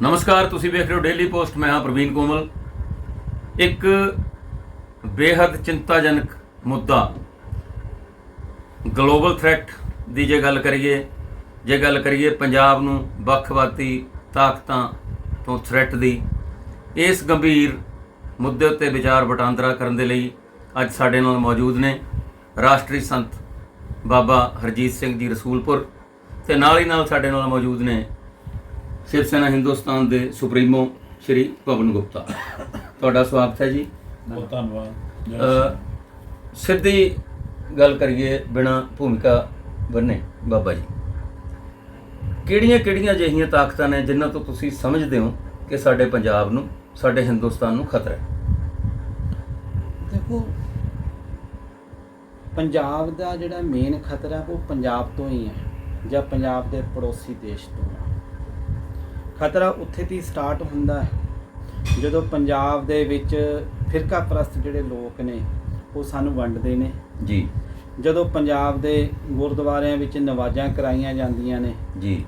ਨਮਸਕਾਰ, ਤੁਸੀਂ ਵੇਖ ਰਹੇ ਹੋ ਡੇਲੀ ਪੋਸਟ ਮੈਂ ਹਾਂ ਪ੍ਰਵੀਨ ਕੋਮਲ। ਇੱਕ ਬੇहद ਚਿੰਤਾਜਨਕ ਮੁੱਦਾ ਗਲੋਬਲ ਥ੍ਰੈਟ ਦੀ ਜੇ ਗੱਲ ਕਰੀਏ, ਜੇ ਗੱਲ ਕਰੀਏ ਪੰਜਾਬ ਨੂੰ ਵੱਖਵਾਦੀ ਤਾਕਤਾਂ ਤੋਂ ਥ੍ਰੈਟ ਦੀ, ਇਸ ਗੰਭੀਰ ਮੁੱਦੇ ਉੱਤੇ ਵਿਚਾਰ ਵਟਾਂਦਰਾ ਕਰਨ ਦੇ ਲਈ ਅੱਜ ਸਾਡੇ ਨਾਲ ਮੌਜੂਦ ਨੇ ਰਾਸ਼ਟਰੀ ਸੰਤ ਬਾਬਾ ਹਰਜੀਤ ਸਿੰਘ ਜੀ ਰਸੂਲਪੁਰ ਤੇ ਨਾਲ ਹੀ ਨਾਲ ਸਾਡੇ ਨਾਲ ਮੌਜੂਦ ਨੇ ਸ਼ਿਵ ਸੈਨਾ ਹਿੰਦੁਸਤਾਨ ਦੇ ਸੁਪਰੀਮੋ ਸ਼੍ਰੀ ਪਵਨ ਗੁਪਤਾ। ਤੁਹਾਡਾ ਸਵਾਗਤ ਹੈ ਜੀ। ਬਹੁਤ ਧੰਨਵਾਦ। ਸਿੱਧੀ। ਗੱਲ ਕਰੀਏ ਬਿਨਾ ਭੂਮਿਕਾ ਬੰਨੇ ਬਾਬਾ ਜੀ। ਕਿਹੜੀਆਂ ਕਿਹੜੀਆਂ ਅਜਿਹੀਆਂ ਤਾਕਤਾਂ ਨੇ ਜਿਨ੍ਹਾਂ ਤੋਂ ਤੁਸੀਂ ਸਮਝਦੇ ਹੋ ਕਿ ਸਾਡੇ ਪੰਜਾਬ ਨੂੰ ਸਾਡੇ ਹਿੰਦੁਸਤਾਨ ਨੂੰ ਖਤਰਾ ਹੈ? ਦੇਖੋ ਪੰਜਾਬ ਦਾ ਜਿਹੜਾ ਮੇਨ ਖਤਰਾ ਉਹ ਪੰਜਾਬ ਤੋਂ ਹੀ ਹੈ ਜਾਂ ਪੰਜਾਬ ਦੇ ਪੜੋਸੀ ਦੇਸ਼ ਤੋਂ ਹੈ। ਖਤਰਾ ਉੱਥੇ ਦੀ ਸਟਾਰਟ ਹੁੰਦਾ ਹੈ। ਜਦੋਂ ਪੰਜਾਬ ਦੇ ਵਿੱਚ ਫਿਰਕਾ ਪ੍ਰਸਤ ਜਿਹੜੇ ਲੋਕ ਨੇ ਉਹ ਸਾਨੂੰ ਵੰਡਦੇ ਨੇ। ਜੀ। ਜਦੋਂ ਪੰਜਾਬ ਦੇ ਗੁਰਦੁਆਰਿਆਂ ਵਿੱਚ ਨਵਾਜ਼ਾਂ ਕਰਾਈਆਂ ਜਾਂਦੀਆਂ ਨੇ ਜੀ।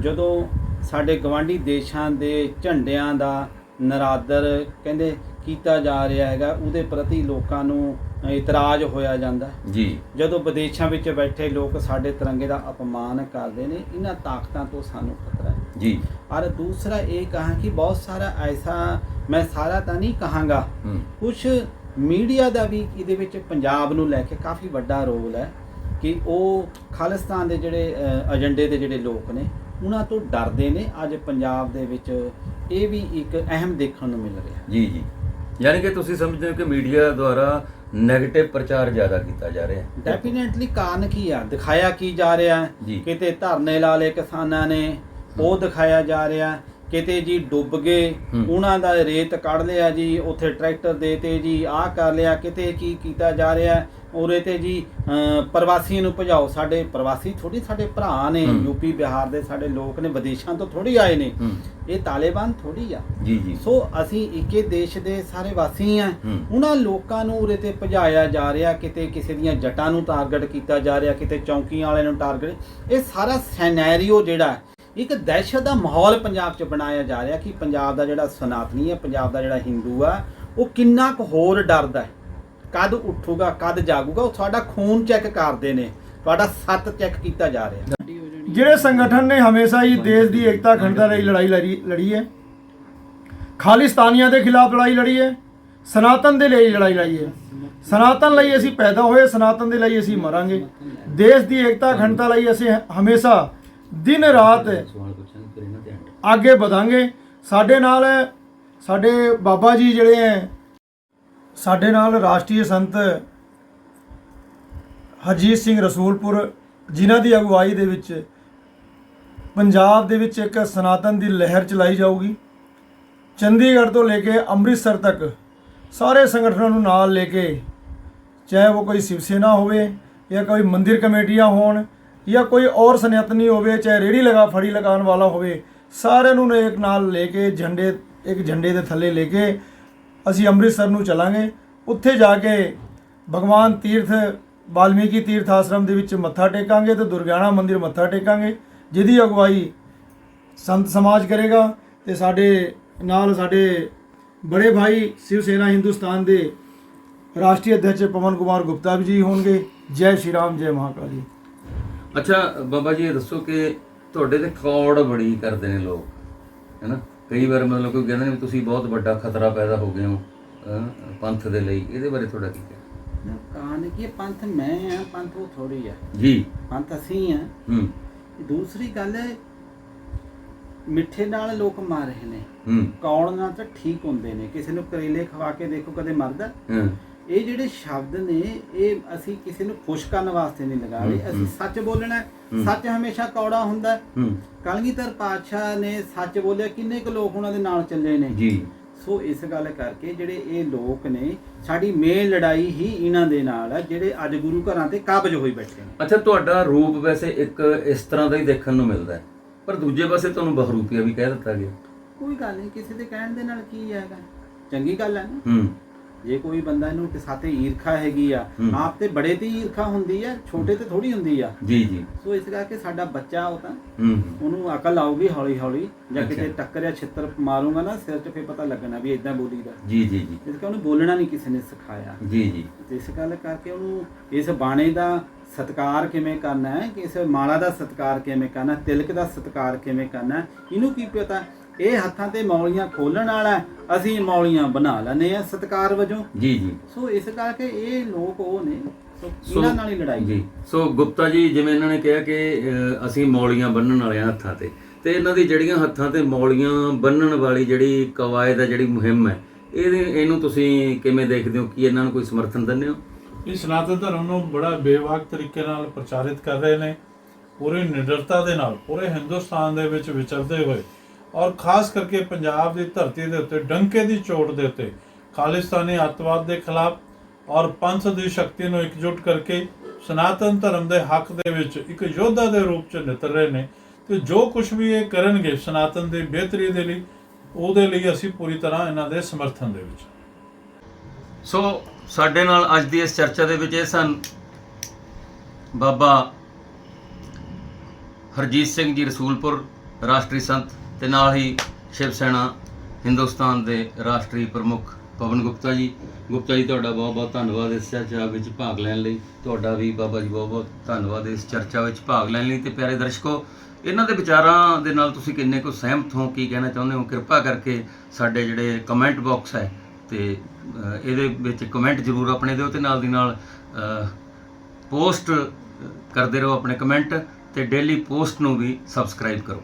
ਜਦੋਂ ਸਾਡੇ ਗਵਾਂਢੀ ਦੇਸ਼ਾਂ ਦੇ ਝੰਡਿਆਂ ਦਾ ਨਰਾਦਰ ਕਹਿੰਦੇ ਕੀਤਾ ਜਾ ਰਿਹਾ ਹੈਗਾ ਉਹਦੇ ਪ੍ਰਤੀ ਲੋਕਾਂ ਨੂੰ ਇਤਰਾਜ਼ ਹੋਇਆ ਜਾਂਦਾ। ਜੀ। ਜਦੋਂ ਵਿਦੇਸ਼ਾਂ ਵਿੱਚ ਬੈਠੇ ਲੋਕ ਸਾਡੇ ਤਿਰੰਗੇ ਦਾ ਅਪਮਾਨ ਕਰਦੇ ਨੇ ਇਹਨਾਂ ਤਾਕਤਾਂ ਤੋਂ ਸਾਨੂੰ ਖਤਰਾ ਜੀ ਔਰ ਦੂਸਰਾ ਇਹ ਕਹਾਂ ਕਿ ਬਹੁਤ ਸਾਰਾ ਐਸਾ ਮੈਂ ਸਾਰਾ ਤਾਂ ਨਹੀਂ ਕਹਾਂਗਾ ਕੁਝ ਮੀਡੀਆ ਦਾ ਵੀ ਇਹਦੇ ਵਿੱਚ ਪੰਜਾਬ ਨੂੰ ਲੈ ਕੇ ਕਾਫੀ ਵੱਡਾ ਰੋਲ ਹੈ ਕਿ ਉਹ ਖਾਲਿਸਤਾਨ ਦੇ ਜਿਹੜੇ ਏਜੰਡੇ ਦੇ ਜਿਹੜੇ ਲੋਕ ਨੇ ਉਹਨਾਂ ਤੋਂ ਡਰਦੇ ਨੇ ਅੱਜ ਪੰਜਾਬ ਦੇ ਵਿੱਚ ਇਹ ਵੀ ਇੱਕ ਅਹਿਮ ਦੇਖਣ ਨੂੰ ਮਿਲ ਰਿਹਾ ਜੀ ਜੀ ਯਾਨੀ ਕਿ ਤੁਸੀਂ ਸਮਝਦੇ ਹੋ ਕਿ ਮੀਡੀਆ ਦੁਆਰਾ 네ਗੇਟਿਵ ਪ੍ਰਚਾਰ ਜ਼ਿਆਦਾ ਕੀਤਾ ਜਾ ਰਿਹਾ ਹੈ ਡੈਫੀਨੇਟਲੀ ਕਾਰਨ ਕੀ ਆ ਦਿਖਾਇਆ ਕੀ ਜਾ ਰਿਹਾ। ਹੈ ਕਿਤੇ ਧਰਨੇ ਲਾ ਲਏ ਕਿਸਾਨਾਂ ਨੇ ਉਹ ਦਿਖਾਇਆ ਜਾ ਰਿਹਾ ਕਿਤੇ ਜੀ ਡੁੱਬ ਗਏ। ਉਹਨਾਂ ਦਾ ਰੇਤ ਕੱਢ ਲਿਆ ਜੀ ਉੱਥੇ ਟਰੈਕਟਰ ਦੇਤੇ ਜੀ ਆਹ ਕਰ ਲਿਆ ਕਿਤੇ ਕੀ ਕੀਤਾ ਜਾ ਰਿਹਾ ਉਰੇ ਤੇ ਜੀ ਅਹ, ਪ੍ਰਵਾਸੀਆਂ ਨੂੰ ਭਜਾਓ ਸਾਡੇ ਪ੍ਰਵਾਸੀ ਥੋੜੀ ਸਾਡੇ ਭਰਾ ਨੇ। ਯੂਪੀ ਬਿਹਾਰ ਦੇ ਸਾਡੇ ਲੋਕ ਨੇ ਵਿਦੇਸ਼ਾਂ ਤੋਂ ਥੋੜੀ ਆਏ ਨੇ ਇਹ ਤਾਲਿਬਾਨ ਥੋੜੀ ਆ ਜੀ ਜੀ ਸੋ ਅਸੀਂ ਇੱਕੇ ਦੇਸ਼ ਦੇ ਸਾਰੇ ਵਾਸੀ ਆ। ਉਹਨਾਂ ਲੋਕਾਂ ਨੂੰ ਉਰੇ ਤੇ ਭਜਾਇਆ ਜਾ ਰਿਹਾ ਕਿਤੇ ਕਿਸੇ ਦੀਆਂ ਜਟਾਂ ਨੂੰ ਟਾਰਗੇਟ ਕੀਤਾ ਜਾ ਰਿਹਾ ਕਿਤੇ ਚੌਂਕੀਆਂ ਵਾਲਿਆਂ ਨੂੰ ਟਾਰਗੇਟ ਇਹ ਸਾਰਾ ਸਿਨੈਰੀਓ ਜਿਹੜਾ ਇੱਕ ਦਹਿਸ਼ਤ ਦਾ ਮਾਹੌਲ ਪੰਜਾਬ 'ਚ ਬਣਾਇਆ ਜਾ ਰਿਹਾ ਕਿ ਪੰਜਾਬ ਦਾ ਜਿਹੜਾ ਸਨਾਤਨੀ ਹੈ, ਪੰਜਾਬ ਦਾ ਜਿਹੜਾ ਹਿੰਦੂ ਆ, ਉਹ ਕਿੰਨਾ ਕੁ ਹੋਰ ਡਰਦਾ ਹੈ। ਕਦ ਉੱਠੂਗਾ, ਕਦ ਜਾਗੂਗਾ, ਉਹ ਤੁਹਾਡਾ ਖੂਨ ਚੈੱਕ ਕਰਦੇ ਨੇ, ਤੁਹਾਡਾ ਸੱਤ ਚੈੱਕ ਕੀਤਾ ਜਾ ਰਿਹਾ। ਜਿਹੜੇ ਸੰਗਠਨ ਨੇ ਹਮੇਸ਼ਾ ਹੀ ਦੇਸ਼ ਦੀ ਏਕਤਾ ਅਖੰਡਤਾ ਲਈ ਲੜਾਈ ਲੜੀ ਲੜੀ ਹੈ। ਖਾਲਿਸਤਾਨੀਆਂ ਦੇ ਖਿਲਾਫ ਲੜਾਈ ਲੜੀ ਹੈ, ਸਨਾਤਨ ਦੇ ਲਈ ਲੜਾਈ ਲੜੀ ਹੈ। ਸਨਾਤਨ ਲਈ ਅਸੀਂ ਪੈਦਾ ਹੋਏ, ਸਨਾਤਨ ਦੇ ਲਈ ਅਸੀਂ ਮਰਾਂਗੇ। ਦੇਸ਼ ਦੀ ਏਕਤਾ ਅਖੰਡਤਾ ਲਈ ਅਸੀਂ ਹਮੇਸ਼ਾ ਦਿਨ ਰਾਤ। ਅੱਗੇ ਵਧਾਂਗੇ ਸਾਡੇ ਨਾਲ ਸਾਡੇ ਬਾਬਾ ਜੀ ਜਿਹੜੇ ਹੈ ਸਾਡੇ ਨਾਲ ਰਾਸ਼ਟਰੀ ਸੰਤ ਹਰਜੀਤ ਸਿੰਘ ਰਸੂਲਪੁਰ ਜਿਨ੍ਹਾਂ ਦੀ ਅਗਵਾਈ ਦੇ ਵਿੱਚ ਪੰਜਾਬ ਦੇ ਵਿੱਚ ਇੱਕ ਸਨਾਤਨ ਦੀ ਲਹਿਰ ਚਲਾਈ ਜਾਊਗੀ ਚੰਡੀਗੜ੍ਹ ਤੋਂ ਲੈ ਕੇ ਅੰਮ੍ਰਿਤਸਰ ਤੱਕ ਸਾਰੇ ਸੰਗਠਨਾਂ ਨੂੰ ਨਾਲ ਲੈ ਕੇ ਚਾਹੇ ਉਹ ਕੋਈ ਸ਼ਿਵ ਸੈਨਾ ਹੋਵੇ ਜਾਂ ਕੋਈ ਮੰਦਿਰ ਕਮੇਟੀਆਂ ਹੋਣ ਜਾਂ ਕੋਈ ਔਰ ਸਨਅਤਨੀ ਹੋਵੇ, ਚਾਹੇ ਰੇੜੀ ਲਗਾ, ਫੜੀ ਲਗਾਉਣ ਵਾਲਾ ਹੋਵੇ, ਸਾਰਿਆਂ ਨੂੰ ਇੱਕ ਨਾਲ ਲੈ ਕੇ, ਝੰਡੇ, ਇੱਕ ਝੰਡੇ ਦੇ ਥੱਲੇ ਲੈ ਕੇ ਅਸੀਂ ਅੰਮ੍ਰਿਤਸਰ ਨੂੰ ਚਲਾਂਗੇ। ਉੱਥੇ ਜਾ ਕੇ ਭਗਵਾਨ ਤੀਰਥ, ਵਾਲਮੀਕੀ ਤੀਰਥ ਆਸ਼ਰਮ ਦੇ ਵਿੱਚ ਮੱਥਾ ਟੇਕਾਂਗੇ ਤੇ ਦੁਰਗਿਆਣਾ ਮੰਦਿਰ ਮੱਥਾ ਟੇਕਾਂਗੇ, ਜਿਹਦੀ ਅਗਵਾਈ ਸੰਤ ਸਮਾਜ ਕਰੇਗਾ ਤੇ ਸਾਡੇ ਨਾਲ ਸਾਡੇ ਬੜੇ ਭਾਈ ਸ਼ਿਵ ਸੈਨਾ ਹਿੰਦੁਸਤਾਨ ਦੇ ਰਾਸ਼ਟਰੀ ਅਧਿਕਸ਼ ਪਵਨ ਕੁਮਾਰ ਗੁਪਤਾ ਵੀ ਜੀ ਹੋਣਗੇ। ਜੈ ਸ਼੍ਰੀ ਰਾਮ, ਜੈ ਮਹਾਕਾਲੀ। ਅੱਛਾ ਬਾਬਾ ਜੀ ਇਹ ਦੱਸੋ ਕਿ ਤੁਹਾਡੇ ਤੇ ਕੌੜ ਬੜੀ ਕਰਦੇ ਨੇ ਲੋਕ ਹੈਨਾ? ਕਈ ਵਾਰ ਮਤਲਬ ਕੋਈ ਕਹਿੰਦੇ ਨੇ ਤੁਸੀਂ ਬਹੁਤ ਵੱਡਾ ਖਤਰਾ ਪੈਦਾ ਹੋ ਗਏ ਹੋ ਪੰਥ ਦੇ ਲਈ ਇਹਦੇ ਬਾਰੇ ਤੁਹਾਡਾ ਕੀ ਕਹਿਣਾ? ਕਾਨ ਕੀ ਪੰਥ ਮੈਂ ਆ ਪੰਥ ਉਹ ਥੋੜੀ ਆ। ਜੀ। ਪੰਥ ਅਸੀਂ ਆ। ਹੂੰ। ਦੂਸਰੀ ਗੱਲ ਹੈ ਮਿੱਠੇ ਨਾਲ ਲੋਕ ਮਾਰ ਰਹੇ ਨੇ। ਹੂੰ। ਕੌਣ ਨਾਲ ਤਾਂ ਠੀਕ ਹੁੰਦੇ ਨੇ। ਕਿਸੇ ਨੂੰ ਕਰੇਲੇ ਖਵਾ ਕੇ ਦੇਖੋ ਕਦੇ ਮਰਦਾ। ਹਾਂ। ਇਹ ਜਿਹੜੇ ਸ਼ਬਦ ਨੇ ਇਹ ਅਸੀਂ ਕਿਸੇ ਨੂੰ ਖੁਸ਼ ਕਰਨ ਵਾਸਤੇ ਨਹੀਂ ਲਗਾ ਰਹੇ। ਅਸੀਂ। ਸੱਚ ਬੋਲਣਾ। ਸੱਚ ਹਮੇਸ਼ਾ ਕੌੜਾ ਹੁੰਦਾ ਕਲਗੀਧਰ ਪਾਤਸ਼ਾਹ ਨੇ ਸੱਚ ਬੋਲਿਆ ਕਿੰਨੇ ਕੁ ਲੋਕ ਉਹਨਾਂ ਦੇ ਨਾਲ ਚੱਲੇ ਨੇ? ਜੀ। ਸੋ ਇਸ ਗੱਲ ਕਰਕੇ ਜਿਹੜੇ ਇਹ ਲੋਕ ਨੇ ਸਾਡੀ ਮੇਨ ਲੜਾਈ ਹੀ ਇਹਨਾਂ ਦੇ ਨਾਲ ਹੈ ਜਿਹੜੇ ਅੱਜ ਗੁਰੂ ਘਰਾਂ ਤੇ ਕਾਬਜ ਹੋਈ ਬੈਠੇ ਨੇ। ਅੱਛਾ ਤੁਹਾਡਾ ਰੂਪ ਵੈਸੇ ਇੱਕ ਇਸ ਤਰ੍ਹਾਂ ਦਾ ਹੀ ਦੇਖਣ ਨੂੰ ਮਿਲਦਾ ਹੈ। ਪਰ ਦੂਜੇ ਪਾਸੇ ਤੁਹਾਨੂੰ ਬਖਰੂਪੀਆ ਵੀ ਕਹਿ ਦਿੱਤਾ ਗਿਆ। ਕੋਈ ਗੱਲ ਨਹੀਂ ਕਿਸੇ ਦੇ ਕਹਿਣ ਦੇ ਨਾਲ ਕੀ ਹੈਗਾ? ਚੰਗੀ ਗੱਲ ਹੈ ਨਾ। ਹੂੰ। ਜੇ ਕੋਈ ਬੰਦਾ ਇਹਨੂੰ ਕਿ ਸਾਤੇ ਈਰਖਾ ਹੈਗੀ ਆ। ਆਪ ਤੇ ਬੜੇ ਤੇ ਈਰਖਾ ਹੁੰਦੀ ਆ ਛੋਟੇ ਤੇ ਥੋੜੀ ਹੁੰਦੀ ਆ। ਜੀ ਜੀ। ਸੋ ਇਸ ਕਰਕੇ ਸਾਡਾ ਬੱਚਾ ਉਹ ਤਾਂ। ਉਹਨੂੰ ਅਕਲ ਆਊਗੀ ਹੌਲੀ ਹੌਲੀ ਜਾਂ। ਕਿਤੇ ਟੱਕਰਿਆ ਛਿੱਤਰ ਮਾਰੂਗਾ ਨਾ ਸਿਰ 'ਚ ਫੇਰ ਪਤਾ ਲੱਗਣਾ ਵੀ ਇਦਾਂ ਬੋਲੀਦਾ ਜੀ ਜੀ ਜੀ। ਇਸ ਕਰਕੇ ਉਹਨੂੰ ਬੋਲਣਾ ਨਹੀਂ ਕਿਸੇ ਨੇ ਸਿਖਾਇਆ। ਜੀ ਜੀ। ਤੇ ਇਸ ਗੱਲ ਕਰਕੇ ਉਹਨੂੰ ਇਸ ਬਾਣੇ ਦਾ ਸਤਕਾਰ ਕਿਵੇਂ ਕਰਨਾ ਹੈ ਕਿ ਇਸ ਮਾਲਾ ਦਾ ਸਤਕਾਰ ਕਿਵੇਂ ਕਰਨਾ ਤਿਲਕ ਦਾ ਸਤਕਾਰ ਕਿਵੇਂ ਕਰਨਾ ਇਹਨੂੰ ਕੀ ਪਤਾ? ਇਹ ਹੱਥਾਂ ਤੇ ਮੌਲੀਆਂ ਖੋਲਣ ਵਾਲਾ ਅਸੀਂ ਮੌਲੀਆਂ ਬਣਾ ਲੈਨੇ ਆ ਸਤਕਾਰ ਵਜੋਂ। ਜੀ ਜੀ। ਸੋ ਇਸ ਕਰਕੇ ਇਹ ਲੋਕ ਉਹ ਨੇ ਸੋ ਇਹਨਾਂ ਨਾਲ ਹੀ ਲੜਾਈ ਜੀ ਸੋ ਗੁਪਤਾ ਜੀ ਜਿਵੇਂ ਇਹਨਾਂ ਨੇ ਕਿਹਾ ਕਿ ਅਸੀਂ ਮੌਲੀਆਂ ਬੰਨਣ ਵਾਲੇ ਹਾਂ ਹੱਥਾਂ ਤੇ। ਤੇ ਇਹਨਾਂ ਦੀ ਜਿਹੜੀਆਂ ਹੱਥਾਂ ਤੇ ਮੌਲੀਆਂ ਬੰਨਣ ਵਾਲੀ ਜਿਹੜੀ ਕਵਾਇਦ ਹੈ ਜਿਹੜੀ ਮੁਹਿੰਮ ਹੈ ਇਹਦੇ ਇਹਨੂੰ ਤੁਸੀਂ ਕਿਵੇਂ ਦੇਖਦੇ ਹੋ? ਕਿ ਇਹਨਾਂ ਨੂੰ ਕੋਈ ਸਮਰਥਨ ਦਿੰਦੇ ਹੋ? ਇਹ ਸਨਾਤਨ ਧਰਮ ਨੂੰ ਬੜਾ ਬੇਵਾਕ ਤਰੀਕੇ ਨਾਲ ਪ੍ਰਚਾਰਿਤ ਕਰ ਰਹੇ ਨੇ ਪੂਰੀ ਨਿਡਰਤਾ ਦੇ ਨਾਲ ਪੂਰੇ ਹਿੰਦੁਸਤਾਨ ਦੇ ਵਿੱਚ ਵਿਚਰਦੇ ਹੋਏ। ਔਰ ਖਾਸ ਕਰਕੇ ਪੰਜਾਬ ਦੀ ਧਰਤੀ ਦੇ ਉੱਤੇ, ਡੰਕੇ ਦੀ ਚੋਟ ਦੇ ਉੱਤੇ, ਖਾਲਿਸਤਾਨੀ ਅੱਤਵਾਦ ਦੇ ਖਿਲਾਫ ਔਰ ਪੰਥ ਦੀ ਸ਼ਕਤੀ ਨੂੰ ਇਕਜੁੱਟ ਕਰਕੇ ਸਨਾਤਨ ਧਰਮ ਦੇ ਹੱਕ ਦੇ ਵਿੱਚ ਇੱਕ ਯੋਧਾ ਦੇ ਰੂਪ ਚ ਨਿਤਰ ਰਹੇ ਨੇ ਤੇ ਜੋ ਕੁਝ ਵੀ ਇਹ ਕਰਨਗੇ ਸਨਾਤਨ ਦੀ ਬਿਹਤਰੀ ਦੇ ਲਈ, ਉਹਦੇ ਲਈ ਅਸੀਂ ਪੂਰੀ ਤਰ੍ਹਾਂ ਇਹਨਾਂ ਦੇ ਸਮਰਥਨ ਦੇ ਵਿੱਚ। ਸੋ ਸਾਡੇ ਨਾਲ ਅੱਜ ਦੀ ਇਸ ਚਰਚਾ ਦੇ ਵਿੱਚ ਇਹ ਸਨ ਬਾਬਾ ਹਰਜੀਤ ਸਿੰਘ ਜੀ ਰਸੂਲਪੁਰ, ਰਾਸ਼ਟਰੀ ਸੰਤ ਤੇ ਨਾਲ ਹੀ ਸ਼ਿਵ ਸੈਨਾ ਹਿੰਦੁਸਤਾਨ ਦੇ ਰਾਸ਼ਟਰੀ ਪ੍ਰਮੁੱਖ ਪਵਨ ਗੁਪਤਾ ਜੀ। ਗੁਪਤਾ ਜੀ, ਤੁਹਾਡਾ ਬਹੁਤ ਬਹੁਤ ਧੰਨਵਾਦ ਇਸ ਚਰਚਾ ਵਿੱਚ ਭਾਗ ਲੈਣ ਲਈ। ਤੁਹਾਡਾ ਵੀ ਬਾਬਾ ਜੀ ਬਹੁਤ ਬਹੁਤ ਧੰਨਵਾਦ ਇਸ ਚਰਚਾ ਵਿੱਚ ਭਾਗ ਲੈਣ ਲਈ। ਤੇ ਪਿਆਰੇ ਦਰਸ਼ਕੋ, ਇਹਨਾਂ ਦੇ ਵਿਚਾਰਾਂ ਦੇ ਨਾਲ ਤੁਸੀਂ ਕਿੰਨੇ ਕੁ ਸਹਿਮਤ ਹੋ, ਕੀ ਕਹਿਣਾ ਚਾਹੁੰਦੇ ਹੋ? ਕਿਰਪਾ ਕਰਕੇ ਸਾਡੇ ਜਿਹੜੇ ਕਮੈਂਟ ਬਾਕਸ ਹੈ ਤੇ ਇਹਦੇ ਵਿੱਚ ਕਮੈਂਟ ਜ਼ਰੂਰ ਆਪਣੇ ਦਿਓ ਤੇ ਨਾਲ ਦੀ ਨਾਲ ਪੋਸਟ ਕਰਦੇ ਰਹੋ ਆਪਣੇ ਕਮੈਂਟ ਤੇ ਡੇਲੀ ਪੋਸਟ ਨੂੰ ਵੀ ਸਬਸਕ੍ਰਾਈਬ ਕਰੋ।